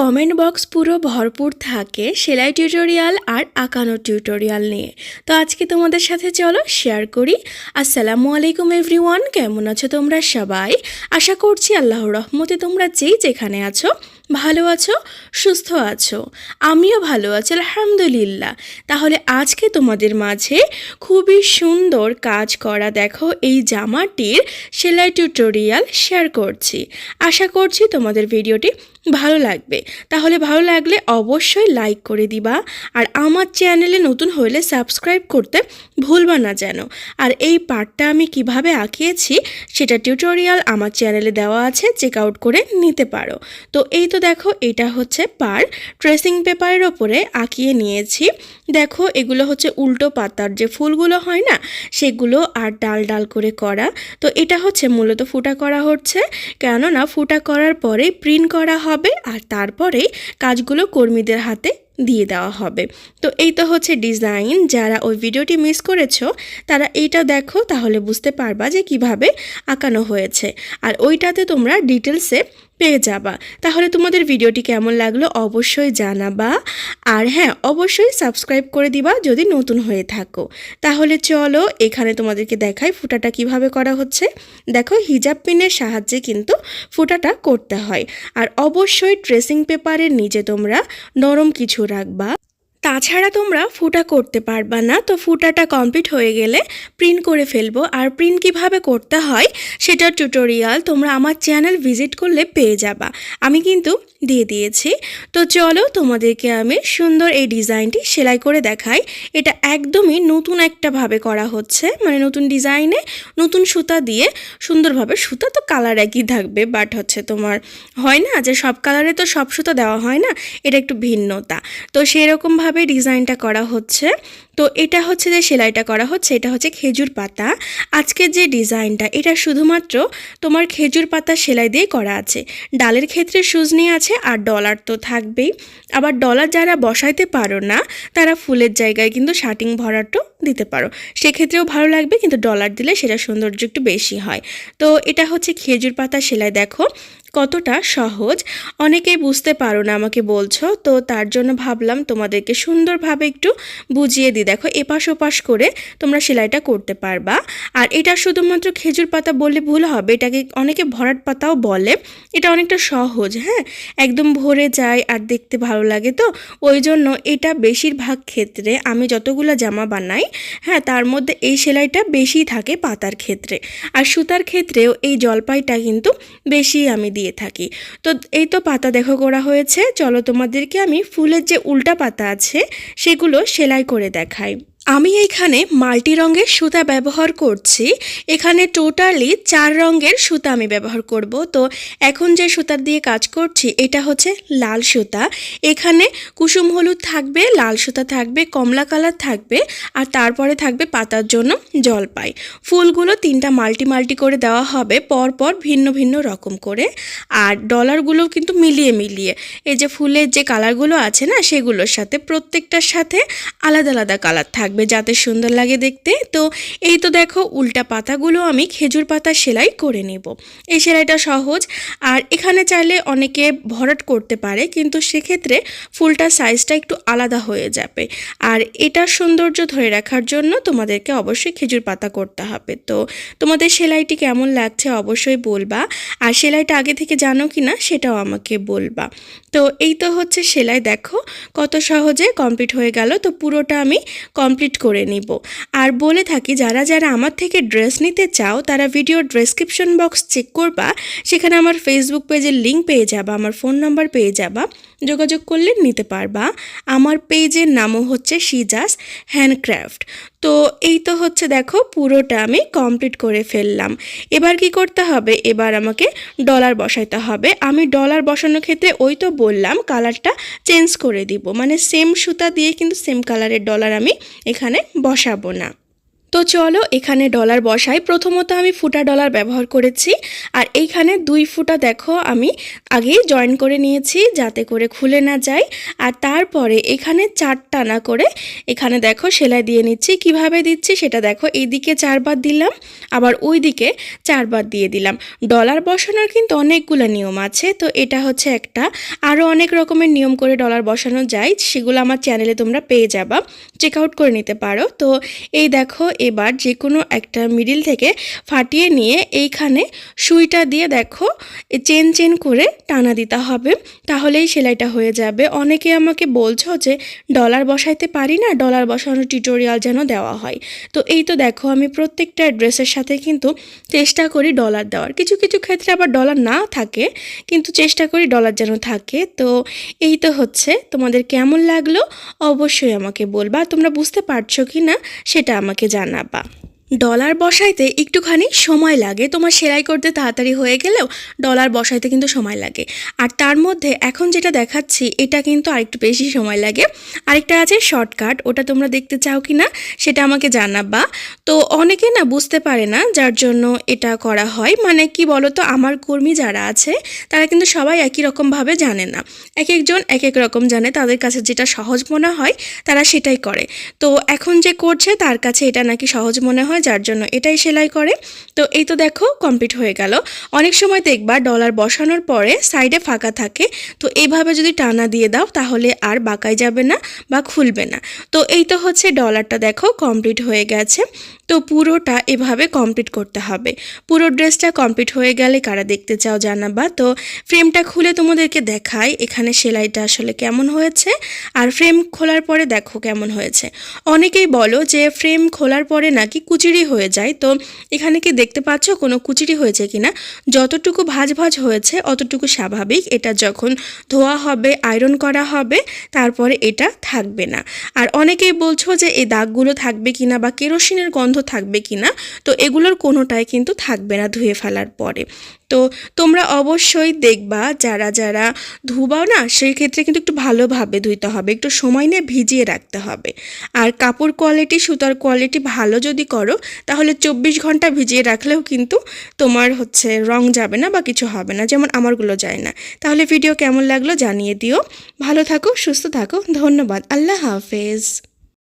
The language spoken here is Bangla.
কমেন্ট বক্স পুরো ভরপুর থাকে, সেলাই টিউটোরিয়াল আর আঁকানো টিউটোরিয়াল নিয়ে। তো আজকে তোমাদের সাথে চলো শেয়ার করি। আসসালামু আলাইকুম এভরিওয়ান কেমন আছো তোমরা সবাই? আশা করছি আল্লাহর রহমতে তোমরা যেই যেখানে আছো, ভালো আছো, সুস্থ আছো। আমিও ভালো আছি, আলহামদুলিল্লাহ। তাহলে আজকে তোমাদের মাঝে খুবই সুন্দর কাজ করা দেখো, এই জামাটির সেলাই টিউটোরিয়াল শেয়ার করছি। আশা করছি তোমাদের ভিডিওটি ভালো লাগবে। তাহলে ভালো লাগলে অবশ্যই লাইক করে দিবা। আর আমার চ্যানেলে নতুন হলে সাবস্ক্রাইব করতে ভুলবা না যেন। আর এই পার্টটা আমি কীভাবে আঁকিয়েছি, সেটা টিউটোরিয়াল আমার চ্যানেলে দেওয়া আছে চেক আউট করে নিতে পারো। তো এই তো দেখো, এটা হচ্ছে পার ট্রেসিং পেপারের ওপরে আঁকিয়ে নিয়েছি। দেখো, এগুলো হচ্ছে উল্টো পাতার। যে ফুলগুলো হয় না, সেগুলো আর ডাল ডাল করে করা। তো এটা হচ্ছে মূলত ফুটা করা হচ্ছে। কেননা ফুটা করার পরে প্রিন্ট করা হবে, আর তারপরেই কাজগুলো কর্মীদের হাতে দিয়ে দেওয়া হবে। তো এই তো হচ্ছে ডিজাইন যারা ওই ভিডিওটি মিস করেছ, তারা এইটা দেখো, তাহলে বুঝতে পারবা যে কীভাবে আঁকানো হয়েছে। আর ওইটাতে তোমরা ডিটেলসে পেয়ে যাবা। তাহলে তোমাদের ভিডিওটি কেমন লাগল অবশ্যই জানাবা। আর হ্যাঁ অবশ্যই সাবস্ক্রাইব করে দিবা যদি নতুন হয়ে থাকো। তাহলে চলো এখানে তোমাদেরকে দেখাই ফুটাটা কীভাবে করা হচ্ছে। দেখো, হিজাব পিনের সাহায্যে কিন্তু ফুটাটা করতে হয়। আর অবশ্যই ড্রেসিং পেপারের নিচে তোমরা নরম কিছু রাখবা। তাছাড়া তোমরা ফুটা করতে পারবা না। তো ফুটাটা কমপ্লিট হয়ে গেলে প্রিন্ট করে ফেলব। আর প্রিন্ট কীভাবে করতে হয় সেটার টিউটোরিয়াল তোমরা আমার চ্যানেল ভিজিট করলে পেয়ে যাবা। আমি কিন্তু দিয়ে দিয়েছি। তো চলো তোমাদেরকে আমি সুন্দর এই ডিজাইনটি সেলাই করে দেখাই। এটা একদমই নতুন একটা ভাবে করা হচ্ছে। মানে নতুন ডিজাইনে নতুন সুতা দিয়ে সুন্দরভাবে সুতা তো কালার একই থাকবে বাট হচ্ছে তোমার হয় না যে সব কালারে তো সব সুতা দেওয়া হয় না, এটা একটু ভিন্নতা। তো সেরকমভাবে ডিজাইনটা করা হচ্ছে? তো এটা হচ্ছে যে সেলাইটা করা হচ্ছে, এটা হচ্ছে খেজুর পাতা। আজকের যে ডিজাইনটা, এটা শুধুমাত্র তোমার খেজুর পাতা সেলাই দিয়ে করা আছে। ডালের ক্ষেত্রে সুজনি আছে আর ডলার তো থাকবেই। আবার ডলার যারা বসাইতে পারো না, তারা ফুলের জায়গায় কিন্তু শার্টিং ভরাটও দিতে পারো। সেক্ষেত্রেও ভালো লাগবে, কিন্তু ডলার দিলে সেটা সৌন্দর্য একটু বেশি হয়। তো এটা হচ্ছে খেজুর পাতা সেলাই, দেখো। কতটা সহজ? অনেকেই বুঝতে পারো না আমাকে বলছো, তো তার জন্য ভাবলাম তোমাদেরকে সুন্দরভাবে একটু বুঝিয়ে দিই। দেখো, এপাশ ওপাশ করে তোমরা সেলাইটা করতে পারবা। আর এটা শুধুমাত্র খেজুর পাতা বললে ভুল হবে, এটাকে অনেকে ভরাট পাতাও বলে। এটা অনেকটা সহজ হ্যাঁ? একদম ভরে যায় আর দেখতে ভালো লাগে তো। ওই জন্য এটা বেশিরভাগ ক্ষেত্রে আমি যতগুলো জামা বানাই হ্যাঁ তার মধ্যে এই সেলাইটা বেশি থাকে পাতার ক্ষেত্রে। আর সুতার ক্ষেত্রেও এই জলপাইটা কিন্তু বেশি আমি দিয়ে থাকি। তো এই তো পাতা দেখো করা হয়েছে। চলো তোমাদেরকে আমি ফুলের যে উল্টা পাতা আছে, সেগুলো সেলাই করে দেখাই। আমি এইখানে মাল্টি রঙের সুতা ব্যবহার করছি। এখানে টোটালি চার রঙের সুতা আমি ব্যবহার করব। তো এখন যে সুতার দিয়ে কাজ করছি, এটা হচ্ছে লাল সুতা। এখানে কুসুম হলুদ থাকবে, লাল সুতা থাকবে, কমলা কালার থাকবে, আর তারপরে থাকবে পাতার জন্য জলপাই। ফুলগুলো তিনটা মাল্টি মাল্টি করে দেওয়া হবে পর পর ভিন্ন ভিন্ন রকম করে। আর ডলারগুলো কিন্তু মিলিয়ে মিলিয়ে। এই যে ফুলের যে কালারগুলো আছে না, সেগুলোর সাথে প্রত্যেকটার সাথে আলাদা আলাদা কালার থাকবে। যাতে সুন্দর লাগে দেখতে। তো এই তো দেখো উল্টা পাতাগুলো আমি খেজুর পাতা সেলাই করে নেব। এই সেলাইটা সহজ। আর এখানে চাইলে অনেকে ভরাট করতে পারে, কিন্তু সেক্ষেত্রে ফুলটার সাইজটা একটু আলাদা হয়ে যাবে। আর এটার সৌন্দর্য ধরে রাখার জন্য তোমাদেরকে অবশ্যই খেজুর পাতা করতে হবে। তো তোমাদের সেলাইটি কেমন লাগছে অবশ্যই বলবা। আর সেলাইটা আগে থেকে জানো কি না সেটাও আমাকে বলবা। তো এই তো হচ্ছে সেলাই, দেখো কত সহজে কমপ্লিট হয়ে গেল। তো পুরোটা আমি কমপ্লিট করে নিব। আর বলে থাকি, যারা যারা আমার থেকে ড্রেস নিতে চাও, তারা ভিডিও ডেসক্রিপশন বক্স চেক করবা। সেখানে আমার ফেসবুক পেজের লিঙ্ক পেয়ে যাবা, আমার ফোন নাম্বার পেয়ে যাবা। যোগাযোগ করলে নিতে পারবা। আমার পেজের নামও হচ্ছে সিজাস হ্যান্ডক্রাফট তো এই তো হচ্ছে দেখো, পুরোটা আমি কমপ্লিট করে ফেললাম। এবার কি করতে হবে? এবার আমাকে ডলার বসাইতে হবে। আমি ডলার বসানোর ক্ষেত্রে ওই তো বললাম, কালারটা চেঞ্জ করে দিব। মানে সেম সুতা দিয়ে কিন্তু সেম কালারের ডলার আমি এখানে বসাবো না। তো চলো এখানে ডলার বসাই। প্রথমত আমি ফুটা ডলার ব্যবহার করেছি। আর এইখানে দুই ফুটা দেখো আমি আগেই জয়েন করে নিয়েছি যাতে করে খুলে না যায়। আর তারপরে এখানে চার টানা করে এখানে দেখো সেলাই দিয়ে নিচ্ছি। কীভাবে দিচ্ছি সেটা দেখো, এইদিকে চারবার দিলাম, আবার ওই দিকে চারবার দিয়ে দিলাম। ডলার বসানোর কিন্তু অনেকগুলো নিয়ম আছে, তো এটা হচ্ছে একটা। আরও অনেক রকমের নিয়ম করে ডলার বসানো যায়, সেগুলো আমার চ্যানেলে তোমরা পেয়ে যাবা। চেক আউট করে নিতে পারো। তো এই দেখো এবার যে কোনো একটা মিডিল থেকে ফাটিয়ে নিয়ে এইখানে সুইটা দিয়ে দেখো চেন চেন করে টানা দিতে হবে, তাহলেই সেলাইটা হয়ে যাবে। অনেকে আমাকে বলছো যে ডলার বসাইতে পারি না ডলার বসানোর টিউটোরিয়াল যেন দেওয়া হয়। তো এই তো দেখো, আমি প্রত্যেকটা ড্রেসের সাথে কিন্তু চেষ্টা করি ডলার দেওয়ার। কিছু কিছু ক্ষেত্রে আবার ডলার না থাকে, কিন্তু চেষ্টা করি ডলার যেন থাকে। তো এই তো হচ্ছে, তোমাদের কেমন লাগল অবশ্যই আমাকে বলবা। তোমরা বুঝতে পারছ কি না সেটা আমাকে জানাবা ডলার বসাইতে একটুখানি সময় লাগে। তোমার সেলাই করতে তাড়াতাড়ি হয়ে গেলেও ডলার বসাইতে কিন্তু সময় লাগে। আর তার মধ্যে এখন যেটা দেখাচ্ছি, এটা কিন্তু আরেকটু বেশি সময় লাগে। আরেকটা আছে শর্টকাট, ওটা তোমরা দেখতে চাও কি না সেটা আমাকে জানাবা। তো অনেকে না বুঝতে পারে না যার জন্য এটা করা হয়। মানে কি বলো তো আমার কর্মী যারা আছে, তারা কিন্তু সবাই একই রকমভাবে জানে না। এক একজন এক এক রকম জানে, তাদের কাছে যেটা সহজ মনে হয়, তারা সেটাই করে। তো এখন যে করছে, তার কাছে এটা নাকি সহজ মনে হয় যার জন্য এটাই সেলাই করে। তো এই তো দেখো কমপ্লিট হয়ে গেল। অনেক সময় দেখবা ডলার বসানোর পরে সাইডে ফাঁকা থাকে। তো এইভাবে যদি টানা দিয়ে দাও তাহলে আর বাঁকাই যাবে না বা খুলবে না। তো এই তো হচ্ছে ডলারটা দেখো কমপ্লিট হয়ে গেছে। তো পুরোটা এভাবে কমপ্লিট করতে হবে। পুরো ড্রেসটা কমপ্লিট হয়ে গেলে কারা দেখতে চাও জানাবা। তো ফ্রেমটা খুলে তোমাদেরকে দেখাই এখানে সেলাইটা আসলে কেমন হয়েছে আর ফ্রেম খোলার পরে দেখো কেমন হয়েছে। অনেকেই বলো যে ফ্রেম খোলার পরে নাকি কুচিরি হয়ে যায়। তো এখানে কি দেখতে পাচ্ছ কোনো কুচিরি হয়েছে কিনা? যতটুকু ভাজ ভাজ হয়েছে, অতটুকু স্বাভাবিক। এটা যখন ধোয়া হবে আয়রন করা হবে, তারপরে এটা থাকবে না। আর অনেকেই বলছো যে এই দাগগুলো থাকবে কিনা বা কেরোসিনের গন্ধ থাকবে কিনা, তো এগুলোর কোনোটাই কিন্তু থাকবে না ধুয়ে ফেলার পরে। তো তোমরা অবশ্যই দেখবা যারা যারা ধুবাও না, সেই ক্ষেত্রে কিন্তু একটু ভালোভাবে ধুইতে হবে। একটু সময় নিয়ে ভিজিয়ে রাখতে হবে। আর কাপড় কোয়ালিটি সুতার কোয়ালিটি ভালো যদি করো, তাহলে চব্বিশ ঘণ্টা ভিজিয়ে রাখলেও কিন্তু তোমার হচ্ছে রং যাবে না বা কিছু হবে না, যেমন আমারগুলো যায় না। তাহলে ভিডিও কেমন লাগল জানিয়ে দিও। ভালো থাকো, সুস্থ থাকো। ধন্যবাদ। আল্লাহ হাফেজ।